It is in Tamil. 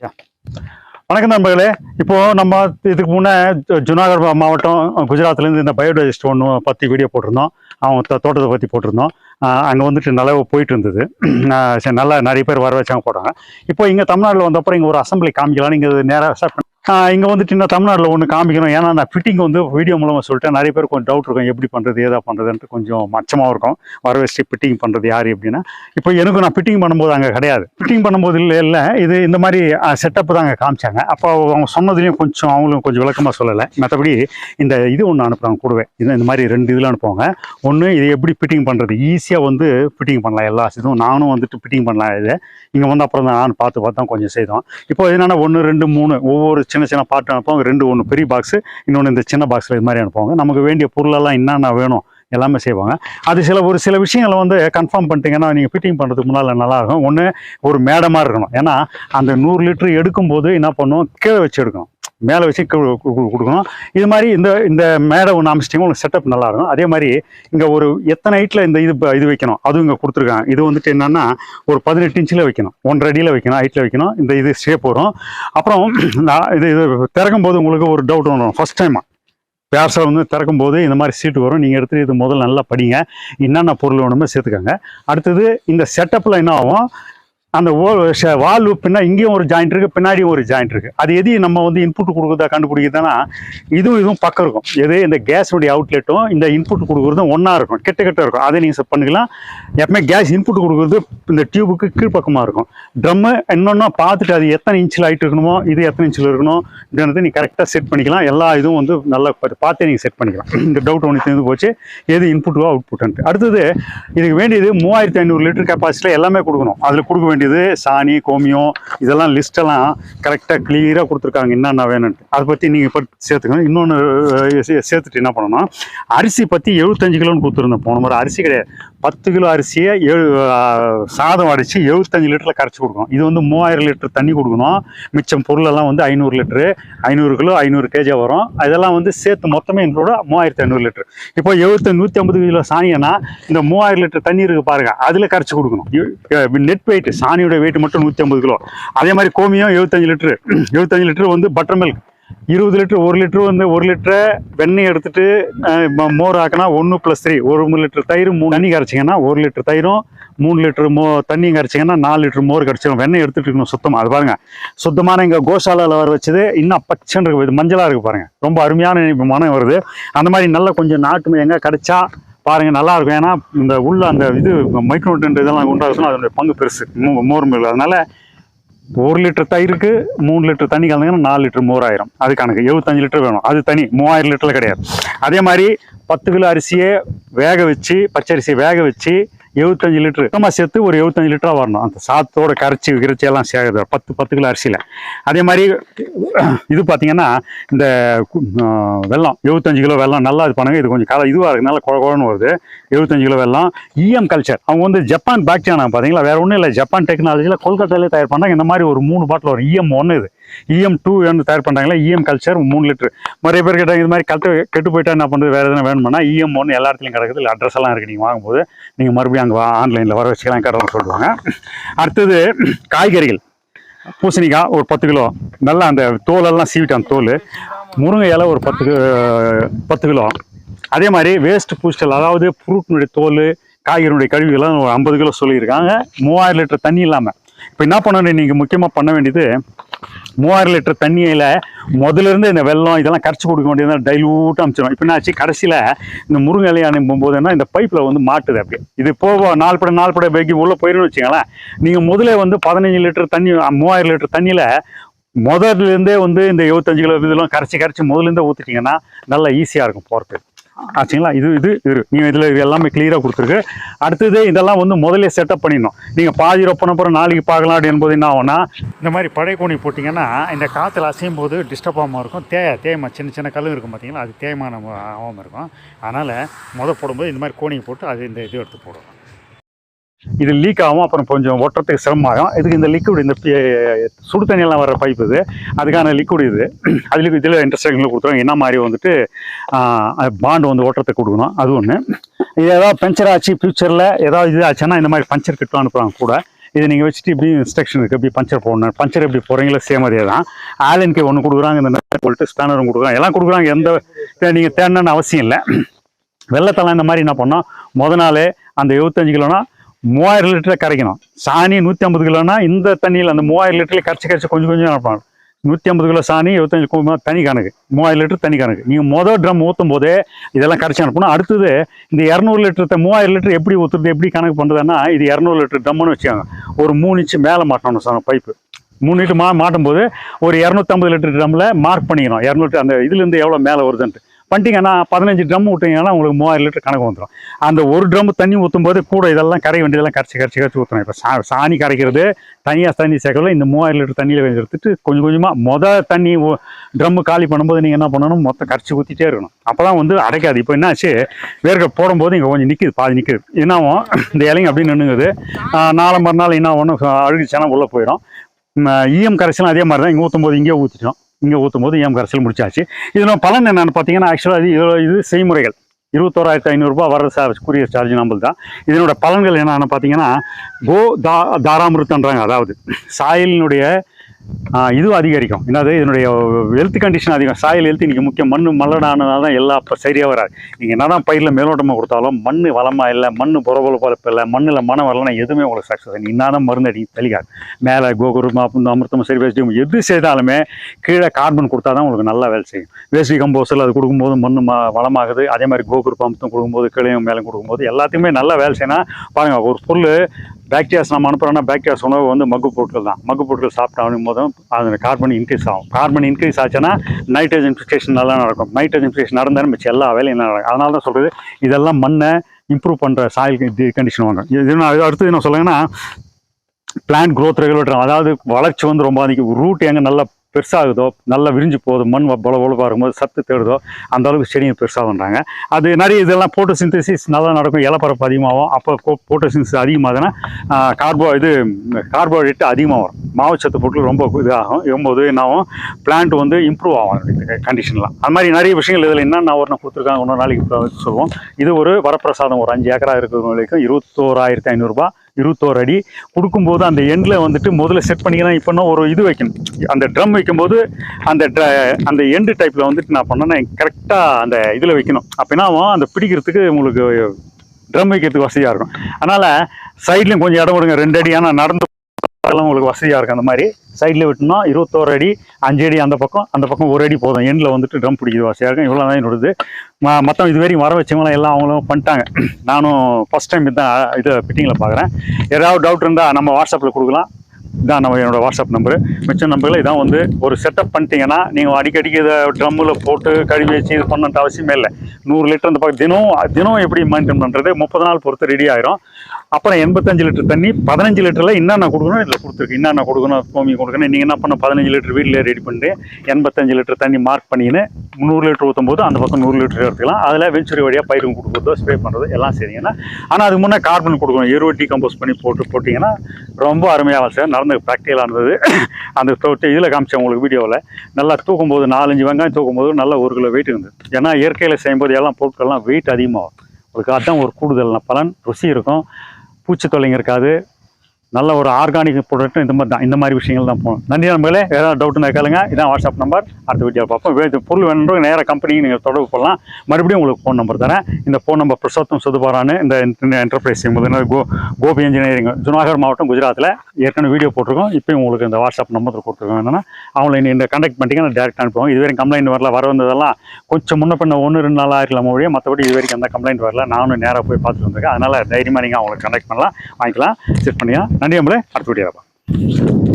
வணக்கம் நண்பர்களே. இப்போ நம்ம இதுக்கு முன்னே ஜுனாகர் மாவட்டம் குஜராத்லேருந்து இந்த பயோடைஜஸ்ட் ஒன்று பற்றி வீடியோ போட்டிருந்தோம். அவங்க தோட்டத்தை பற்றி போட்டிருந்தோம். அங்கே வந்துட்டு நல்லா போயிட்டு இருந்தது சரி நல்லா நிறைய பேர் வர வச்சாங்க போட்டாங்க இப்போ இங்கே தமிழ்நாட்டில் வந்தப்பறம் இங்கே ஒரு அசம்பிளி காமிக்கலாம் நீங்கள் நேராக இங்கே வந்துட்டு இன்னும் தமிழ்நாட்டில் ஒன்று காமிக்கணும். ஏன்னா நான் ஃபிட்டிங் வந்து வீடியோ மூலமாக சொல்லிட்டேன். நிறைய பேர் கொஞ்சம் டவுட் இருக்கும். எப்படி பண்ணுறது ஏதா பண்ணுறதுன்ட்டு கொஞ்சம் மச்சமாக இருக்கும். வர வச்சு ஃபிட்டிங் பண்ணுறது யார் எப்படின்னா இப்போ எனக்கு நான் ஃபிட்டிங் பண்ணும்போது அங்கே கிடையாது. ஃபிட்டிங் பண்ணும்போது இல்லை இல்லை. இது இந்த மாதிரி செட்டப் தான் அங்கே காமிச்சாங்க. அப்போ அவங்க சொன்னதுலேயும் கொஞ்சம் அவங்களும் கொஞ்சம் விளக்கமாக சொல்லலை. மற்றபடி இந்த இது ஒன்று அனுப்புகிறாங்க கூடவே. இது இந்த மாதிரி ரெண்டு இதில் அனுப்புவாங்க. ஒன்று இது எப்படி ஃபிட்டிங் பண்ணுறது ஈஸியாக வந்து ஃபிட்டிங் பண்ணலாம். எல்லா இதுவும் நானும் வந்துட்டு ஃபிட்டிங் பண்ணலாம் இது. இங்கே வந்து அப்புறம் தான் நான் பார்த்து பார்த்து தான் கொஞ்சம் செய்தோம். இப்போ என்னென்னா ஒன்று ரெண்டு மூணு ஒவ்வொரு சின்ன சின்ன சின்ன பாட்டு அனுப்புவாங்க. ரெண்டு ஒன்று பெரிய பாக்ஸு இன்னொன்று இந்த சின்ன பாக்ஸில் இது மாதிரி அனுப்புவாங்க. நமக்கு வேண்டிய பொருளெல்லாம் என்னென்ன வேணும் எல்லாமே செய்வாங்க. அது சில ஒரு சில விஷயங்களை வந்து கன்ஃபார்ம் பண்ணிட்டீங்கன்னா நீங்கள் ஃபிட்டிங் பண்ணுறதுக்கு முன்னால் நல்லாயிருக்கும். ஒன்று ஒரு மேடமாக இருக்கணும். ஏன்னா அந்த நூறு லிட்டர் எடுக்கும்போது என்ன பண்ணும்? கீழே வச்சு எடுக்கணும். மேலே வச்சு கொடுக்கணும். இது மாதிரி இந்த இந்த மேடை ஒன்று அமைச்சிட்டிங்க உங்களுக்கு செட்டப் நல்லாயிருக்கும். அதே மாதிரி இங்கே ஒரு எத்தனை ஹைட்டில் இந்த இது ப- இது வைக்கணும்? அதுவும் இங்கே கொடுத்துருக்காங்க. இது வந்துட்டு என்னென்னா ஒரு பதினெட்டு இன்ச்சில் வைக்கணும். ஒன்றரை அடியில் வைக்கணும். ஹைட்டில் வைக்கணும். இந்த இது ஷேப் வரும். அப்புறம் நான் இது இது திறக்கும் போது உங்களுக்கு ஒரு டவுட் வரும். ஃபர்ஸ்ட் டைமாக பேர்ஸை வந்து திறக்கும் போது இந்த மாதிரி சீட்டு வரும். நீங்கள் எடுத்து இது முதல்ல நல்லா படிங்க. என்னென்ன பொருள் வேணுமோ சேர்த்துக்கோங்க. அடுத்தது இந்த செட்டப்பில் என்ன ஆகும்? அந்த வால்வு பின்னா இங்கேயும் ஒரு ஜாயிண்ட் இருக்குது பின்னாடியும் ஒரு ஜாயிண்ட் இருக்குது அது எது நம்ம வந்து இன்புட் கொடுக்குறதா கண்டுபிடிக்கிறதுனா இதுவும் இதுவும் பக்கம் இருக்கும். எது? இந்த கேஸுடைய அவுட்லெட்டும் இந்த இன்புட் கொடுக்குறதும் ஒன்றா இருக்கும். கிட்ட கிட்ட இருக்கும். அதை நீங்கள் செட் பண்ணிக்கலாம். எப்பவுமே கேஸ் இன்புட் கொடுக்குறது இந்த டியூபுக்கு கீழ்ப்பக்கமாக இருக்கும். ட்ரம்மு இன்னொன்று பார்த்துட்டு அது எத்தனை இன்ச்சில் ஆகிட்டு இருக்கணுமோ இது எத்தனை இன்ச்சில் இருக்கணும் இதுன்னு நீ கரெக்டாக செட் பண்ணிக்கலாம். எல்லா இதுவும் வந்து நல்லா பார்த்து- பார்த்தே நீங்கள் செட் பண்ணிக்கலாம். இந்த டவுட் ஒன்று தெரிஞ்சு போச்சு. எது இன்புட்டோ அவுட்புட்டுன்ட்டு அடுத்தது இதுக்கு வேண்டியது மூவாயிரத்தி ஐநூறு லிட்டர் கெப்பாசிட்டியில் எல்லாமே கொடுக்கணும். அதில் கொடுக்க வேண்டியது சாணி கோமியம் இதெல்லாம் லிஸ்ட்டெல்லாம் கரெக்டாக கிளியராக கொடுத்துருக்காங்க. என்னென்ன வேணும்ட்டு அதை பற்றி நீங்கள் இப்போ சேர்த்துக்கணும். இன்னொன்று சேர்த்துட்டு என்ன பண்ணணும் அரிசி பற்றி எழுபத்தஞ்சு கிலோன்னு கொடுத்துருந்தேன். போன முறை அரிசி கிடையாது. பத்து கிலோ அரிசியை ஏழு சாதம் அடித்து எழுபத்தஞ்சு லிட்டரில் கரைச்சி கொடுக்கணும். இது வந்து மூவாயிரம் லிட்டர் தண்ணி கொடுக்கணும். மிச்சம் பொருளெல்லாம் வந்து ஐநூறு லிட்டரு. ஐநூறு கிலோ ஐநூறு கேஜி வரும். அதெல்லாம் வந்து சேர்த்து மொத்தமே எங்களோட மூவாயிரத்தி ஐநூறு லிட்டர். இப்போ எழுபத்தி நூற்றி ஐம்பது கிலோ சாணியன்னா இந்த மூவாயிரம் லிட்டர் தண்ணி இருக்குது பாருங்கள் அதில் கரைச்சி கொடுக்கணும். நெட் வெயிட் சாணியோட வெயிட் மட்டும் நூற்றி ஐம்பது கிலோ. அதே மாதிரி கோமியம் எழுபத்தஞ்சு லிட்டரு. எழுபத்தஞ்சு லிட்டரு வந்து பட்டர் மில்க் இருபது லிட்டர் ஒரு லிட்டர் வந்து ஒரு லிட்டரை வெண்ணெய் எடுத்துட்டு மோர் ஆக்கினா ஒன்று ப்ளஸ் த்ரீ ஒரு மூணு லிட்டர் தயிர் மூணு தண்ணி கரைச்சிங்கன்னா ஒரு லிட்டர் தயிரும் மூணு லிட்டர் மோ தண்ணி கரைச்சிங்கன்னா நாலு லிட்டர் மோர் கரைச்சிடும் வெண்ணெய் எடுத்துகிட்டு இருக்கணும் சுத்தமாக அது பாருங்க. சுத்தமான எங்கள் கோஷாலாவில் வர வச்சது இன்னும் பச்சைன்னு இருக்கு. இது மஞ்சளாக இருக்குது பாருங்கள் ரொம்ப அருமையான மனம் வருது. அந்த மாதிரி நல்லா கொஞ்சம் நாட்டு எங்கே கிடைச்சா பாருங்கள் நல்லா இருக்கும். ஏன்னா இந்த உள்ள அந்த இது மைக்ரோட்டன் இதெல்லாம் உண்டாகுதுன்னா அதனுடைய பங்கு பெருசு. மோர் மில் அதனால் ஒரு லிட்டர் தயிருக்கு மூணு லிட்டர் தண்ணி கலந்தீங்கன்னா நாலு லிட்டர் மூவாயிரம். அது கணக்கு. எழுபத்தஞ்சு லிட்டர் வேணும். அது தனி. மூவாயிரம் லிட்டரில் கிடையாது. அதே மாதிரி பத்து கிலோ அரிசியை வேக வச்சு பச்சரிசியை வேக வச்சு எழுபத்தஞ்சு லிட்டர். சுத்தமாக சேர்த்து ஒரு எழுபத்தஞ்சு லிட்டராக வரணும். அந்த சாத்தோட கரைச்சி கிரைச்சி எல்லாம் சேர்க்குது பத்து பத்து கிலோ அரிசியில். அதே மாதிரி இது பார்த்தீங்கன்னா இந்த வெள்ளம் எழுபத்தஞ்சு கிலோ வெள்ளம் நல்லா இது பண்ணுங்க. இது கொஞ்சம் கல இதுவாக இருக்குது நல்லா குழ குழன்னு வருது. எழுபத்தஞ்சு கிலோ வெள்ளம் இஎம் கல்ச்சர் அவங்க வந்து ஜப்பான் பேக்டரியா பார்த்தீங்களா வேற ஒன்றும் இல்லை. ஜப்பான் டெக்னாலஜியில் கொல்கத்தாலே தயார் பண்ணாங்க. இந்த மாதிரி ஒரு மூணு பாட்டில் ஒரு இஎம் ஒன்று இது. இஎம் டூ வந்து தயார் பண்ணுறாங்களா இஎம் கல்ச்சர் மூணு லிட்டர் நிறைய பேர் கேட்டாங்க இது மாதிரி கட்டு கெட்டு போயிட்டா என்ன பண்ணுறது வேறு எதுனா வேணும்னா இஎம் ஒன்று எல்லா இடத்துலையும் கிடக்குது இல்லை அட்ரஸ் எல்லாம் இருக்குது நீங்கள் வாங்கும்போது. நீங்கள் மறுபடியும் அங்கே ஆன்லைனில் வர வச்சுக்கலாம் கடவுள் சொல்லுவாங்க. அடுத்தது காய்கறிகள். பூசணிக்காய் ஒரு பத்து கிலோ. நல்லா அந்த தோலெல்லாம் சீவிட்டான் தோல். முருங்கை இலை ஒரு பத்து பத்து கிலோ. அதே மாதிரி வேஸ்ட் பூஸ்டல் அதாவது ஃப்ரூட்னுடைய தோல் காய்கறினுடைய கழிவுகள்லாம் ஒரு ஐம்பது கிலோ சொல்லியிருக்காங்க. மூவாயிரம் லிட்டர் தண்ணி இல்லாமல் இப்போ என்ன பண்ணணும் நீங்கள் முக்கியமாக பண்ண வேண்டியது மூவாயிரம் லிட்டர் தண்ணியில் முதல்ல இந்த வெள்ளம் இதெல்லாம் கரைச்சி கொடுக்க வேண்டியது டைலூட்டாக அமைச்சிடும் இப்போ என்னாச்சு கடைசியில் இந்த முருங்கை இலையை அனுப்பும் என்ன இந்த பைப்பில் வந்து மாட்டுது அப்படியே. இது போக நாலு படம் நாலு படம் உள்ளே போயிருன்னு வச்சுங்களேன் நீங்கள் முதலே வந்து பதினஞ்சு லிட்டர் தண்ணி மூவாயிரம் லிட்டர் தண்ணியில் முதல்ல இருந்தே வந்து இந்த இருபத்தஞ்சு கிலோ இதெல்லாம் கரைச்சி கரைச்சி முதல்ல இருந்தே ஊற்றிட்டிங்கன்னா நல்லா ஈஸியாக இருக்கும் போகிறதுக்கு ஆச்சுங்களா இது இது இரு நீங்கள் இதில் இது எல்லாமே கிளியராக கொடுத்துருக்கு. அடுத்தது இதெல்லாம் வந்து முதல்ல செட்டப் பண்ணிடணும். நீங்கள் பாதி ரொப்பன அப்புறம் நாளைக்கு பார்க்கலாம் அப்படின் போது என்ன ஆகும்னா இந்த மாதிரி படை கோணி போட்டிங்கன்னா இந்த காற்றுல அசையும் போது டிஸ்டர்ப் ஆகாமல் இருக்கும். தே தேயமா சின்ன சின்ன கல் இருக்கும் பார்த்தீங்களா அது தேயமான ஆகாமல் இருக்கும். அதனால் முத போடும்போது இந்த மாதிரி கோணியை போட்டு அது இந்த இது எடுத்து போடுவோம் இது லீக் ஆகும் அப்புறம் கொஞ்சம் ஒட்டுறதுக்கு சிரமமாகும். இதுக்கு இந்த லிக்விட் இந்த சுடு தண்ணியெல்லாம் வர பைப் இது. அதுக்கான லிக்விட் இது. அதில் இதில் இன்ட்ரெஸ்டிங்கில் கொடுத்துருவாங்க என்ன மாதிரி வந்துட்டு பாண்டு வந்து ஓட்டுறதுக்கு கொடுக்கணும். அது ஒன்று இது ஏதாவது பஞ்சர் ஆச்சு ஃபியூச்சரில் ஏதாவது இது ஆச்சுன்னா இந்த மாதிரி பஞ்சர் கிட்டும் அனுப்புகிறாங்க கூட. இதை நீங்கள் வச்சுட்டு இப்படி இன்ஸ்ட்ரக்ஷன் இருக்குது இப்படி பஞ்சர் போடணும். பஞ்சர் எப்படி போகிறீங்களோ சேம் அதே தான். ஆலன்கே ஒன்று கொடுக்குறாங்க. இந்த நட் போல்ட்டு ஸ்பேனரும் கொடுக்குறாங்க. எல்லாம் கொடுக்குறாங்க. எந்த நீங்கள் தேடணும்னு அவசியம் இல்லை. வெள்ளத்தெல்லாம் இந்த மாதிரி என்ன பண்ணோம் முத நாளே அந்த எழுபத்தஞ்சு கிலோனா மூவாயிரம் லிட்டரை கரைக்கணும். சாணி நூற்றி ஐம்பது கிலோனா இந்த தண்ணியில் அந்த மூவாயிரம் லிட்டரில் கரைச்சி கரைச்சி கொஞ்சம் கொஞ்சம் நினைப்பாங்க நூற்றி ஐம்பது கிலோ சாணி இருபத்தஞ்சி தனி கணக்கு. மூவாயிரம் லிட்டர் தனி கணக்கு. நீங்கள் மொதல் ட்ரம் ஊற்றும் போதே இதெல்லாம் கரைச்சி அனுப்பணும். அடுத்தது இந்த இரநூறு லிட்டர் மூவாயிரம் லிட்டர் எப்படி ஊற்றுறது எப்படி கணக்கு பண்ணுறதுன்னா இது இரநூறு லிட்டர் ட்ரம்னு வச்சுக்கோங்க. ஒரு மூணு இன்ச்சு மேலே மாட்டணும் சார் பைப்பு மூணு லிட்டர் மா மாட்டும் போது ஒரு இரநூத்தம்பது லிட்டர் ட்ரம்மில் மார்க் பண்ணிக்கணும். இரநூற்றி அந்த இதுலேருந்து எவ்வளோ மேலே வருதுன்ட்டு. பண்ணிட்டீங்கன்னா பதினஞ்சு ட்ரம் விட்டீங்கன்னா உங்களுக்கு மூவாயிரம் லிட்டர் கணக்கு வந்துடும் அந்த ஒரு ட்ரம் தண்ணி ஊற்றும் போது கூட இதெல்லாம் கரை வேண்டியதெல்லாம் கரைச்சி கரைச்சி கரைச்சி ஊற்றணும் இப்போ சா சாணி கரைக்கிறது தனியாக தண்ணி சேர்க்கல இந்த மூவாயிரம் லிட்டர் தண்ணியில் கொஞ்சம் எடுத்துட்டு கொஞ்சம் கொஞ்சமாக மொதல் தண்ணி ட்ரம்மு காலி பண்ணும்போது நீங்கள் என்ன பண்ணணும்? மொத்தம் கரைச்சி ஊற்றிட்டே இருக்கணும். அப்போ தான் வந்து அடைக்காது. இப்போ என்னாச்சு? வேர்க்க போடும்போது இங்கே கொஞ்சம் நிற்குது பாதி நிற்குது என்னாவும் இந்த இலைங்க அப்படின்னு நின்றுங்குது நாலு மறுநாள் என்ன ஒன்று அழுகுச்சானா உள்ளே போயிடும் ஈயம் கரைச்சலாம் அதே மாதிரி தான் இங்கே ஊற்றும் போது இங்கே ஊற்றிட்டோம் இங்கே ஊற்றும் போது ஏம் கரைசல் முடிச்சாச்சு. இதனோட பலன் என்னென்னு பார்த்தீங்கன்னா ஆக்சுவலாக இது இது- செய்முறைகள். இருபத்தோராயிரத்து ஐநூறுரூபா வர சார்ஜ் குரியர் சார்ஜ் நம்மளுக்கு தான். இதனோட பலன்கள் என்னென்னு பார்த்தீங்கன்னா கோ தா தாராமிருத்தன்றாங்க அதாவது சாயலினுடைய இதுவும் அதிகரிக்கும். என்னது இதனுடைய ஹெல்த் கண்டிஷன் அதிகம். சாயல் ஹெல்த் இன்னைக்கு முக்கியம். மண் மல்லடானதால தான் எல்லா இப்போ சரியாக வராது. நீங்கள் என்னதான் பயிரில் மேலோட்டமாக கொடுத்தாலும் மண் வளமாக இல்லை மண் புறபொலப்பழப்பு இல்லை மண்ணில் மனம் வரலன்னா எதுவுமே உங்களுக்கு சக்ஸஸ் என்ன தான் மருந்து அடி தெளிக்காது. மேலே கோகுரு மாப்பு அமிர்தம் சரி வேஸ்டியும் எது செய்தாலுமே கீழே கார்பன் கொடுத்தா தான் உங்களுக்கு நல்லா வேலை செய்யும். வேஸ்டி கம்போஸில் அது கொடுக்கும்போது மண் ம வளமாகுது. அதே மாதிரி கோகுரு அமிர்தம் கொடுக்கும்போது கீழையும் மேலே கொடுக்கும்போது எல்லாத்தையுமே நல்லா வேலை செய்யணும் பாருங்கள் ஒரு பொருள் பேக்டீரியாஸ் நம்ம அனுப்புகிறோன்னா பேக்டீரியாஸ் உணவு வந்து மக்கு பொருட்கள் தான். மக்கு பொருட்கள் சாப்பிட்டாலும் போதும் அது கார்பன் இன்க்ரீஸ் ஆகும். கார்பன் இன்க்ரீஸ் ஆச்சுன்னா நைட்ரஜன் ஃபிக்சேஷன் நல்லா நடக்கும். நைட்ரஜன் ஃபிக்சேஷன் நடந்தாலும் மிச்சம் எல்லா வேலையும் என்ன நடக்கும். அதனால தான் சொல்கிறது இதெல்லாம் மண்ணை இம்ப்ரூவ் பண்ணுற சாயில் கண்டிஷன் வாங்க. இது அடுத்தது என்ன சொல்லுங்கன்னா பிளான்ட் க்ரோத் ரெகுலேட்டர் அதாவது வளர்ச்சி வந்து ரொம்ப அதிகம். ரூட் எங்கே நல்லா பெருசாகுதோ நல்லா விரிஞ்சு போகுது மண் பல பொலப்பாக இருக்கும்போது சத்து தேடுதோ அந்த அளவுக்கு செடிங்க பெருசாகுன்றாங்க. அது நிறைய இதெல்லாம் போட்டோ சிந்தசிஸ் நல்லா நடக்கும். இலப்பரப்பு அதிகமாகும். அப்போ போட்டோ சிந்தசிஸ் அதிகமாகுதுன்னா கார்போ இது கார்போஹைட்ரேட் அதிகமாக வரும். மாவுச்சத்து பொருட்கள் ரொம்ப இதாகும். இருக்கும்போது என்னாகும் பிளான்ட் வந்து இம்ப்ரூவ் ஆகும் கண்டிஷன்லாம் அது மாதிரி நிறைய விஷயங்கள் இதில் என்னென்ன ஒன்று கொடுத்துருக்காங்க இன்னொரு நாளைக்கு சொல்லுவோம் இது ஒரு வரப்பிரசாதம். ஒரு அஞ்சு ஏக்கரா இருக்கிறவங்களுக்கும் இருபத்தோராயிரத்தி ஐநூறுரூபா இருபத்தோரு அடி கொடுக்கும்போது அந்த எண்டில் வந்துட்டு முதல்ல செட் பண்ணிக்கலாம் இப்போ ஒரு இது வைக்கணும். அந்த ட்ரம் வைக்கும்போது அந்த ட்ர அந்த எண்டு டைப்பில் வந்துட்டு நான் பண்ணேன்னா கரெக்டாக அந்த இதில் வைக்கணும். அப்போ என்ன அந்த பிடிக்கிறதுக்கு உங்களுக்கு ட்ரம் வைக்கிறதுக்கு வசதியாக இருக்கும். அதனால் சைட்லேயும் கொஞ்சம் இடம் விடுங்க. ரெண்டு அடி ஆனால் நடந்து அதெல்லாம் உங்களுக்கு வசதியாக இருக்கும் அந்த மாதிரி சைடில் விட்டோம்னா இருபத்தோரு அடி அஞ்சு அடி அந்த பக்கம் அந்த பக்கம் ஒரு அடி போதும். எண்டில் வந்துட்டு ட்ரம் பிடிக்குது வசதியாக இருக்கும். இவ்வளோ தான் என்னோடது. ம மொத்தம் இது வர வச்சவங்களாம் எல்லாம் அவங்களும் பண்ணிட்டாங்க. நானும் ஃபஸ்ட் டைம் இதுதான் இது ஃபிட்டிங்கில் பார்க்குறேன். ஏதாவது டவுட் இருந்தால் நம்ம வாட்ஸ்அப்பில் கொடுக்கலாம். இதான் நம்ம என்னோடய வாட்ஸ்அப் நம்பரு மிச்ச நம்பரில் இதான் வந்து ஒரு செட்டப் பண்ணிட்டீங்கன்னா நீங்கள் அடிக்கடிக்கு இதை ட்ரம்மில் போட்டு கழுவி வச்சு இது பண்ணன்ற அவசியமே இல்லை. நூறு லிட்டர் அந்த பக்கம் தினம் தினம் எப்படி மெயின்டைன் பண்ணுறது முப்பது நாள் பொறுத்து ரெடி ஆயிரும். அப்புறம் எண்பத்தஞ்சு லிட்டர் தண்ணி பதினஞ்சு லிட்டரில் என்னென்ன கொடுக்கணும் இதில் கொடுத்துருக்கு. என்னென்ன கொடுக்கணும் கோமி கொடுக்கணும். நீங்கள் என்ன பண்ண பதினஞ்சு லிட்டர் வீட்டில் ரெடி பண்ணிட்டு எண்பத்தஞ்சு லிட்டர் தண்ணி மார்க் பண்ணிக்கின்னு நூறு லிட்டர் ஊற்றும்போது அந்த பக்கம் நூறு லிட்டர் எடுத்துக்கலாம். அதில் வெஞ்சுரி வழியாக பயிரும் கொடுக்குறதோ ஸ்ப்ரே பண்ணுறது எல்லாம் செய்யுங்கன்னா ஆனால் அதுக்கு முன்னே கார்பன் கொடுக்கணும். எருவை டீகம்போஸ் பண்ணி போட்டு போட்டிங்கன்னா ரொம்ப அருமையாக சார். நடந்து ப்ராக்டிக்கலாக இருந்தது. அந்த இதில் காமிச்சேன் உங்களுக்கு வீடியோவில். நல்லா தூக்கும்போது நாலஞ்சு வெங்காயம் தூக்கும்போது நல்லா ஒரு கிலோ வெயிட் இருந்தது. ஏன்னா இயற்கையில் செய்யும்போது எல்லாம் பொருட்கள்லாம் வெயிட் அதிகமாகும். உங்களுக்கு அதுதான் ஒரு கூடுதல் பலன். ருசி இருக்கும். பூச்சி தொல்லைங்க இருக்காது. நல்ல ஒரு ஆர்கானிக் ப்ராடக்ட் இந்த மாதிரி தான் இந்த மாதிரி விஷயங்கள் தான் போகணும். நன்றி நண்பர்களே ஏதாவது டவுட்னா கேளுங்க. இதான் வாட்ஸ்அப் நம்பர் அடுத்த வீடியோவில் பார்ப்போம். பொருள் வேணுன்றது நேராக கம்பெனிக்கு நீங்கள் தொடர்பு பண்ணலாம் மறுபடியும் உங்களுக்கு ஃபோன் நம்பர் தரேன். இந்த ஃபோன் நம்பர் பிரசோத்தம் சுதுபாரான்னு இந்த என்டர்பிரைஸ் கோ கோபி இன்ஜினியரிங் ஜுனாகர் மாவட்டம் குஜராத்தில் ஏற்கனவே வீடியோ போட்டிருக்கோம். இப்போயும் உங்களுக்கு இந்த வாட்ஸ்அப் நம்பர் கொடுத்துருக்கோம். என்னன்னா அவங்களை நீங்கள் இந்த கண்டக்ட் பண்ணிட்டீங்கன்னா டேரக்ட் அனுப்புவோம் இது வரைக்கும் கம்ப்ளைண்ட் வரல வர வந்ததெல்லாம் கொஞ்சம் முன்ன பின்ன ஒன்று ரெண்டு நாள் ஆயிருக்கலாம் மொழியே மற்றபடி இது வரைக்கும் எந்த கம்ப்ளைண்ட் வரல. நானும் நேராக போய் பார்த்துட்டு வந்திருக்கேன். அதனால் தைரியமாக நீங்கள் அவங்களை கண்டக்ட் பண்ணலாம் வாங்கிக்கலாம். செட் பண்ணிக்கலாம் நன்றி நம்மளே அடுத்த வீடியோ